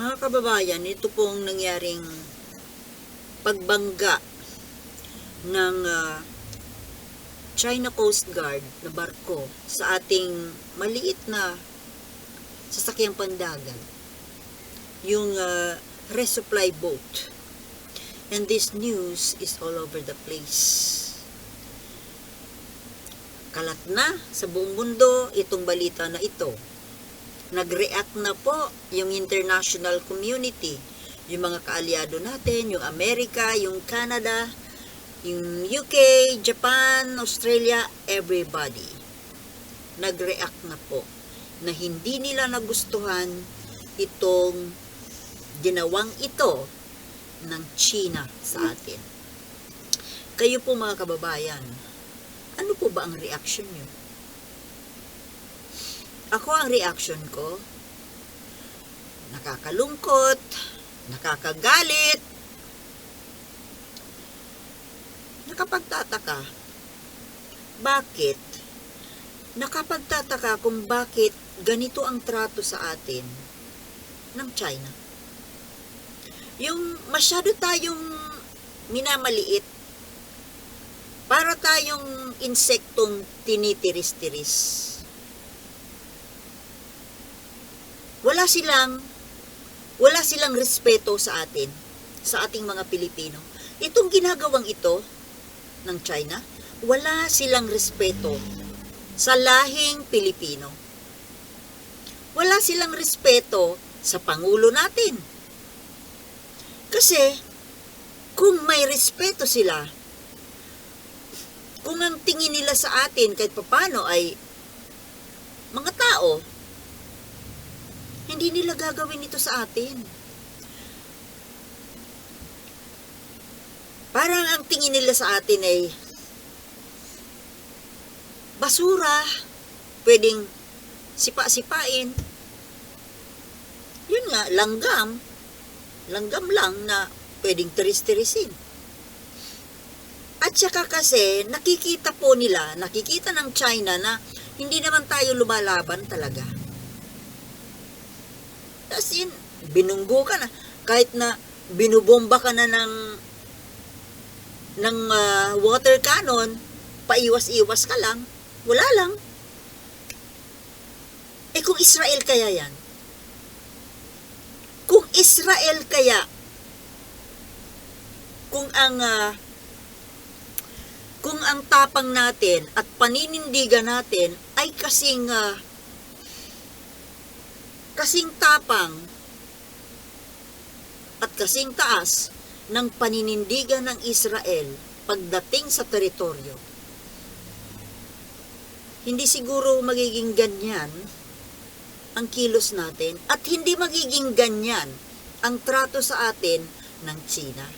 Mga kababayan, ito pong nangyaring pagbangga ng ah, China Coast Guard na barko sa ating maliit na sasakyang pandagan. Yung ah, resupply boat. And this news is all over the place. Kalat na sa buong mundo itong balita na ito nag-react na po yung international community, yung mga kaalyado natin, yung Amerika, yung Canada, yung UK, Japan, Australia, everybody. Nag-react na po na hindi nila nagustuhan itong ginawang ito ng China sa atin. Kayo po mga kababayan, ano po ba ang reaction nyo? Ako ang reaction ko, nakakalungkot, nakakagalit, nakapagtataka. Bakit? Nakapagtataka kung bakit ganito ang trato sa atin ng China. Yung masyado tayong minamaliit, para tayong insektong tinitiris-tiris. Wala silang wala silang respeto sa atin, sa ating mga Pilipino. Itong ginagawang ito ng China, wala silang respeto sa lahing Pilipino. Wala silang respeto sa Pangulo natin. Kasi, kung may respeto sila, kung ang tingin nila sa atin kahit papano ay mga tao, hindi nila gagawin ito sa atin. Parang ang tingin nila sa atin ay basura, pwedeng sipa-sipain. Yun nga, langgam. Langgam lang na pwedeng tiris-tirisin. At saka kasi, nakikita po nila, nakikita ng China na hindi naman tayo lumalaban talaga. As in, binunggo ka na. Kahit na binubomba ka na ng ng ah, water cannon, paiwas-iwas ka lang, wala lang. Eh kung Israel kaya yan? Kung Israel kaya, kung ang ah, kung ang tapang natin at paninindigan natin ay kasing ah, kasing tapang at kasing taas ng paninindigan ng Israel pagdating sa teritoryo. Hindi siguro magiging ganyan ang kilos natin at hindi magiging ganyan ang trato sa atin ng China.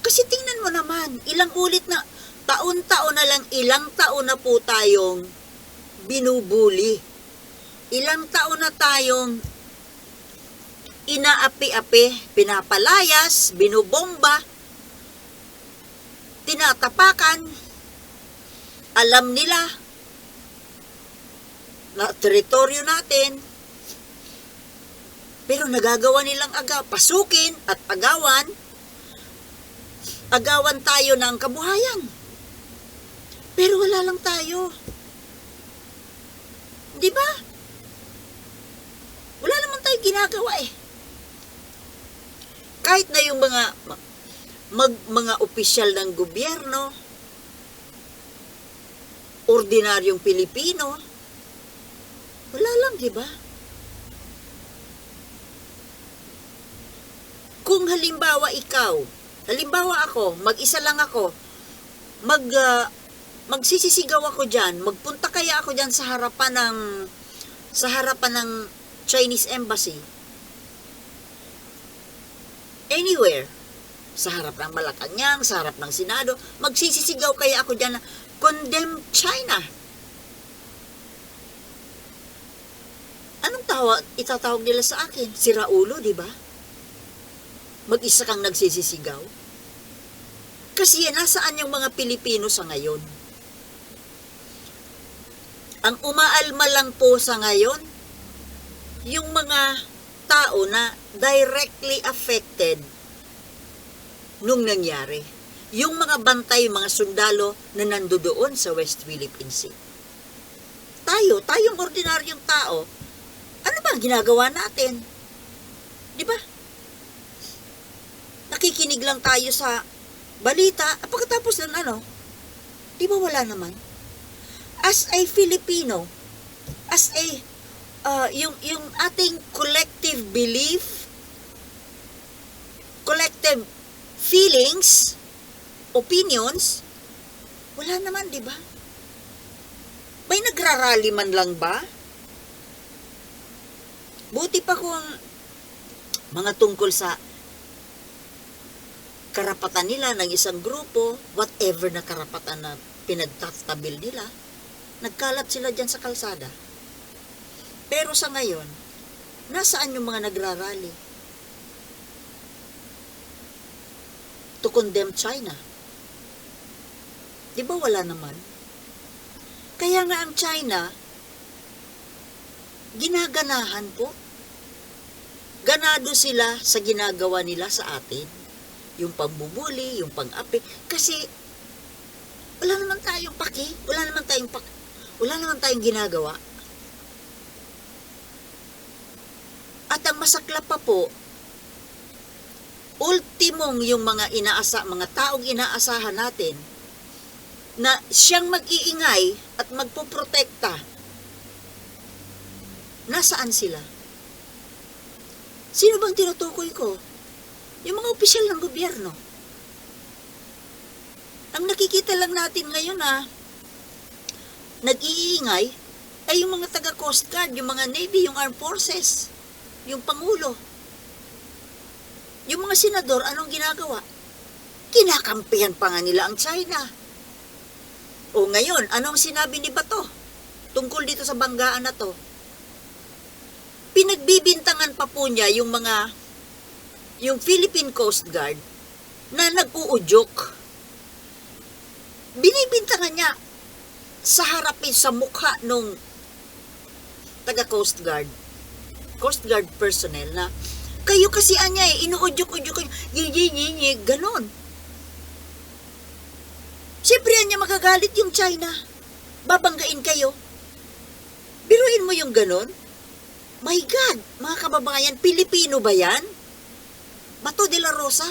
Kasi tingnan mo naman, ilang ulit na, taon-taon na lang, ilang taon na po tayong binubuli ilang taon na tayong inaapi-api, pinapalayas, binubomba, tinatapakan, alam nila na teritoryo natin, pero nagagawa nilang aga, pasukin at agawan, agawan tayo ng kabuhayan. Pero wala lang tayo. Di ba? Ginagawa eh. Kahit na yung mga mag, mga opisyal ng gobyerno, ordinaryong Pilipino, wala lang, di ba? Kung halimbawa ikaw, halimbawa ako, mag-isa lang ako, mag ah, magsisisigaw ako diyan, magpunta kaya ako diyan sa harapan ng sa harapan ng Chinese embassy. Anywhere. Sa harap ng Malacanang, sa harap ng Senado, magsisisigaw kaya ako diyan na condemn China. Anong tawag, itatawag nila sa akin? Si Raulo, di ba? Mag-isa kang nagsisisigaw. Kasi nasaan yung mga Pilipino sa ngayon? Ang umaalma lang po sa ngayon, yung mga tao na directly affected nung nangyari. Yung mga bantay, mga sundalo na nandoon sa West Philippine Sea. Tayo, tayong ordinaryong tao, ano ba ginagawa natin? Di ba? Nakikinig lang tayo sa balita, at pagkatapos ng ano, di ba wala naman? As a Filipino, as a, uh, yung, yung ating collective belief, collective feelings, opinions, wala naman, di ba? May nagrarally man lang ba? Buti pa kung mga tungkol sa karapatan nila ng isang grupo, whatever na karapatan na pinagtatabil nila, nagkalat sila dyan sa kalsada. Pero sa ngayon, nasaan yung mga nagrarally? To condemn China. Di ba wala naman? Kaya nga ang China, ginaganahan po. Ganado sila sa ginagawa nila sa atin. Yung pambubuli, yung pang-api. Kasi, wala naman tayong paki. Wala naman tayong pak wala naman tayong ginagawa. At ang masaklap pa po, ultimong yung mga inaasa, mga taong inaasahan natin, na siyang mag-iingay at magpoprotekta, nasaan sila? Sino bang tinutukoy ko? Yung mga opisyal ng gobyerno. Ang nakikita lang natin ngayon na nag-iingay ay yung mga taga Coast Guard, yung mga Navy, yung Armed Forces, yung Pangulo. Yung mga senador, anong ginagawa? Kinakampihan pa nga nila ang China. O ngayon, anong sinabi ni Bato tungkol dito sa banggaan na to? Pinagbibintangan pa po niya yung mga yung Philippine Coast Guard na nag-uudyok. Binibintangan niya sa harapin sa mukha nung taga Coast Guard, Coast Guard personnel na kayo kasi anya eh, inuudyok-udyok kayo, yi ganon. Siyempre anya magagalit yung China. Babanggain kayo. Biruin mo yung ganon. My God, mga kababayan, Pilipino ba yan? Bato de la Rosa?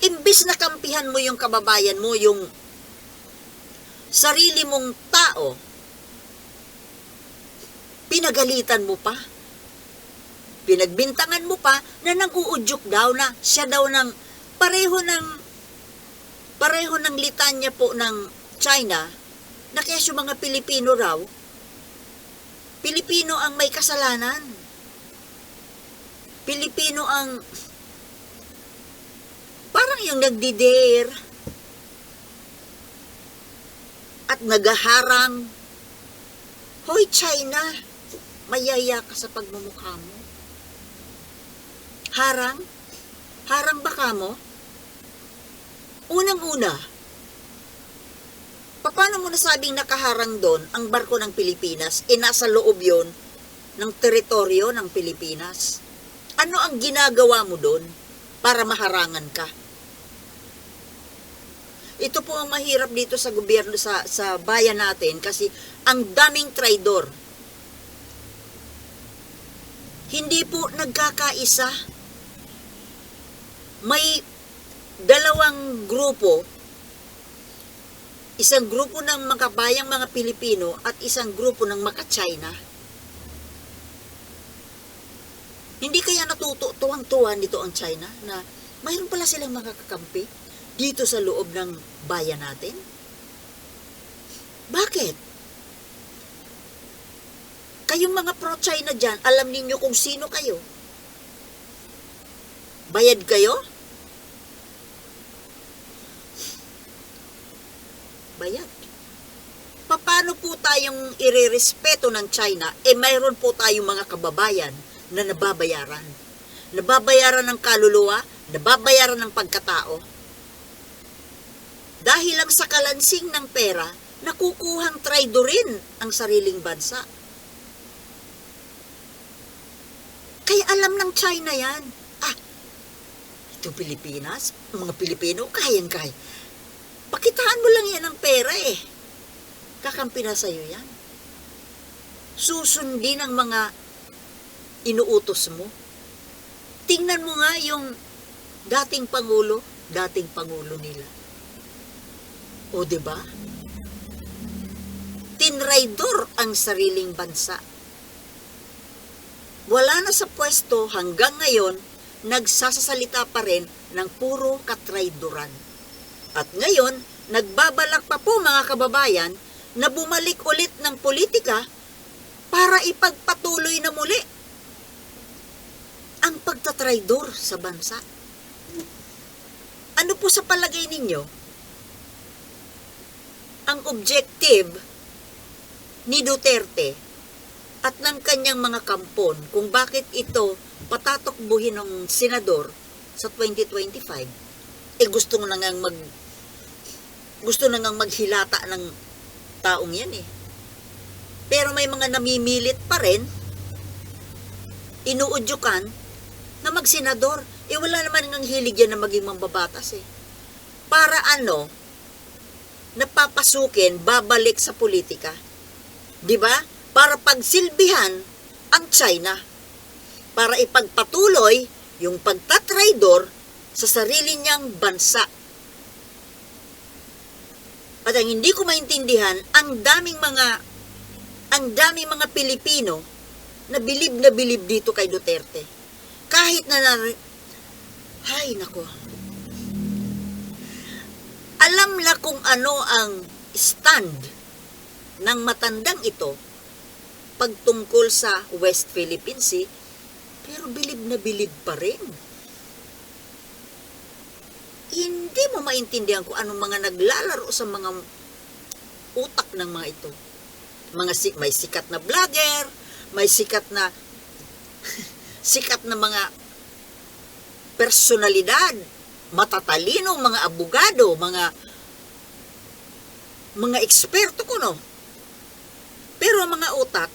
Imbis na kampihan mo yung kababayan mo, yung sarili mong tao, pinagalitan mo pa. Pinagbintangan mo pa na nang-uudyok daw na siya daw ng pareho ng pareho ng litanya po ng China na yung mga Pilipino raw, Pilipino ang may kasalanan. Pilipino ang parang yung nagdi-dare at nagaharang. Hoy China, mayaya ka sa pagmumukha mo. Harang? Harang ba ka mo? Unang-una, paano mo nasabing nakaharang doon ang barko ng Pilipinas? E nasa loob yon ng teritoryo ng Pilipinas. Ano ang ginagawa mo doon para maharangan ka? Ito po ang mahirap dito sa gobyerno, sa, sa bayan natin kasi ang daming traidor. Hindi po nagkakaisa. May dalawang grupo, isang grupo ng makabayang mga Pilipino at isang grupo ng maka-China. Hindi kaya natutuwang-tuwa nito ang China na mayroon pala silang mga kakampi dito sa loob ng bayan natin? Bakit? Kayong mga pro-China dyan, alam ninyo kung sino kayo? Bayad kayo? Bayad. Paano po tayong irerespeto ng China? Eh, mayroon po tayong mga kababayan na nababayaran. Nababayaran ng kaluluwa, nababayaran ng pagkatao. Dahil lang sa kalansing ng pera, nakukuhang traidorin ang sariling bansa. Alam ng China yan. Ah, ito Pilipinas, mga Pilipino, kayang-kaya. Pakitaan mo lang yan ng pera eh. Kakampi na sa'yo yan. Susundin ang mga inuutos mo. Tingnan mo nga yung dating Pangulo, dating Pangulo nila. O, ba? Tinraidor ang sariling bansa. Wala na sa pwesto hanggang ngayon, nagsasasalita pa rin ng puro katraidoran. At ngayon, nagbabalak pa po mga kababayan na bumalik ulit ng politika para ipagpatuloy na muli ang pagtatraidor sa bansa. Ano po sa palagay ninyo? Ang objective ni Duterte at ng kanyang mga kampon kung bakit ito patatakbuhin ng senador sa 2025 eh gusto na ngang mag gusto na ngang maghilata ng taong yan eh. Pero may mga namimilit pa rin inuudyukan na magsenador. Eh wala naman ng hilig yan na maging mambabatas eh. Para ano napapasukin babalik sa politika. 'di ba? Para pagsilbihan ang China para ipagpatuloy yung pagtatraidor sa sarili niyang bansa. At ang hindi ko maintindihan, ang daming mga ang daming mga Pilipino na bilib na bilib dito kay Duterte. Kahit na nar... Hay, nako. Alam la kung ano ang stand ng matandang ito pagtungkol sa West Philippine Sea, pero bilib na bilib pa rin. Hindi mo maintindihan kung anong mga naglalaro sa mga utak ng mga ito. Mga si- may sikat na vlogger, may sikat na sikat na mga personalidad, matatalino, mga abogado, mga mga eksperto ko, no? Pero ang mga utak,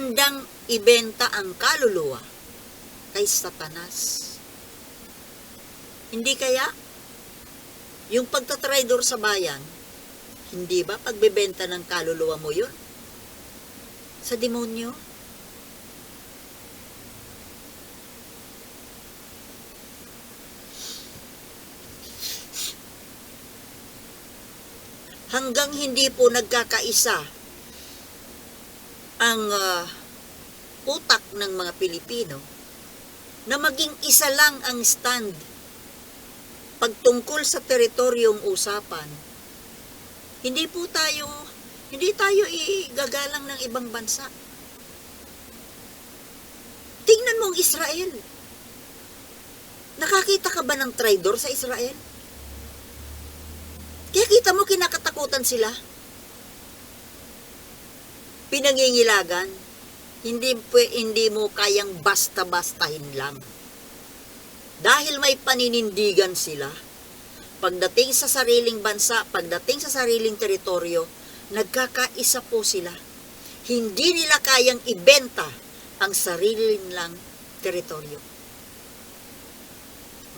handang ibenta ang kaluluwa kay Satanas. Hindi kaya yung pagtatraidor sa bayan, hindi ba pagbebenta ng kaluluwa mo yun? Sa demonyo? hanggang hindi po nagkakaisa ang ah, utak ng mga Pilipino na maging isa lang ang stand pagtungkol sa teritoryong usapan. Hindi po tayo hindi tayo igagalang ng ibang bansa. Tingnan mo ang Israel. Nakakita ka ba ng traidor sa Israel? Kaya kita mo kinakatakutan sila. Pinangingilagan. Hindi, hindi mo kayang basta-bastahin lang. Dahil may paninindigan sila. Pagdating sa sariling bansa, pagdating sa sariling teritoryo, nagkakaisa po sila. Hindi nila kayang ibenta ang sarili nilang teritoryo.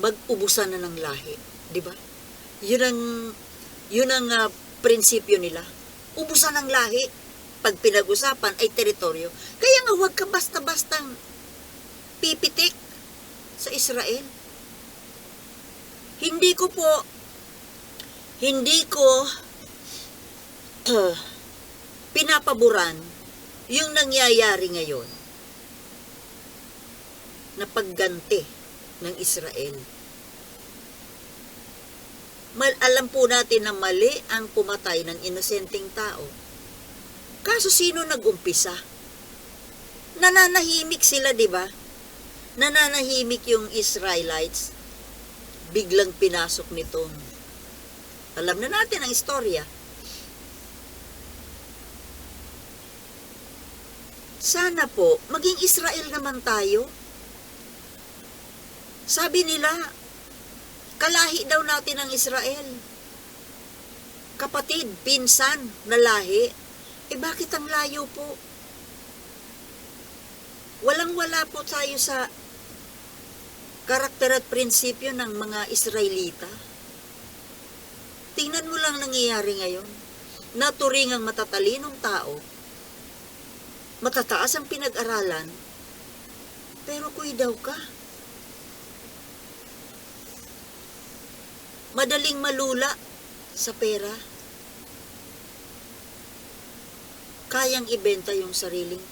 Mag-ubusan na ng lahi, di ba? Yun ang yun ang ah, prinsipyo nila. Ubusan ng lahi. Pag pinag-usapan ay teritoryo. Kaya nga huwag ka basta-bastang pipitik sa Israel. Hindi ko po, hindi ko pinapaboran yung nangyayari ngayon na pagganti ng Israel mal alam po natin na mali ang pumatay ng inosenteng tao. Kaso sino nag-umpisa? Nananahimik sila, di ba? Nananahimik yung Israelites. Biglang pinasok nitong. Alam na natin ang istorya. Sana po, maging Israel naman tayo. Sabi nila, Kalahi daw natin ang Israel. kapatid, pinsan, na lahi. Eh bakit ang layo po? Walang-wala po tayo sa karakter at prinsipyo ng mga Israelita. Tingnan mo lang nangyayari ngayon. Naturing ang matatalinong tao, matataas ang pinag-aralan, pero kuy daw ka. Madaling malula sa pera. Kayang ibenta yung sariling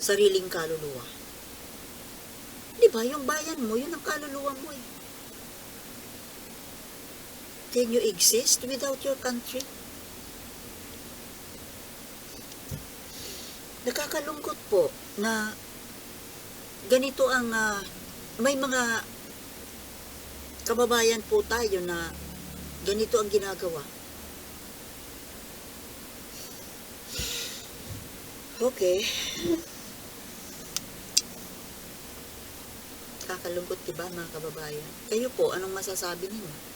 sariling kaluluwa. Di ba, yung bayan mo, yun ang kaluluwa mo eh. Can you exist without your country? Nakakalungkot po na ganito ang ah, may mga kababayan po tayo na ganito ang ginagawa. Okay. Kakalungkot diba mga kababayan? Kayo po, anong masasabi ninyo?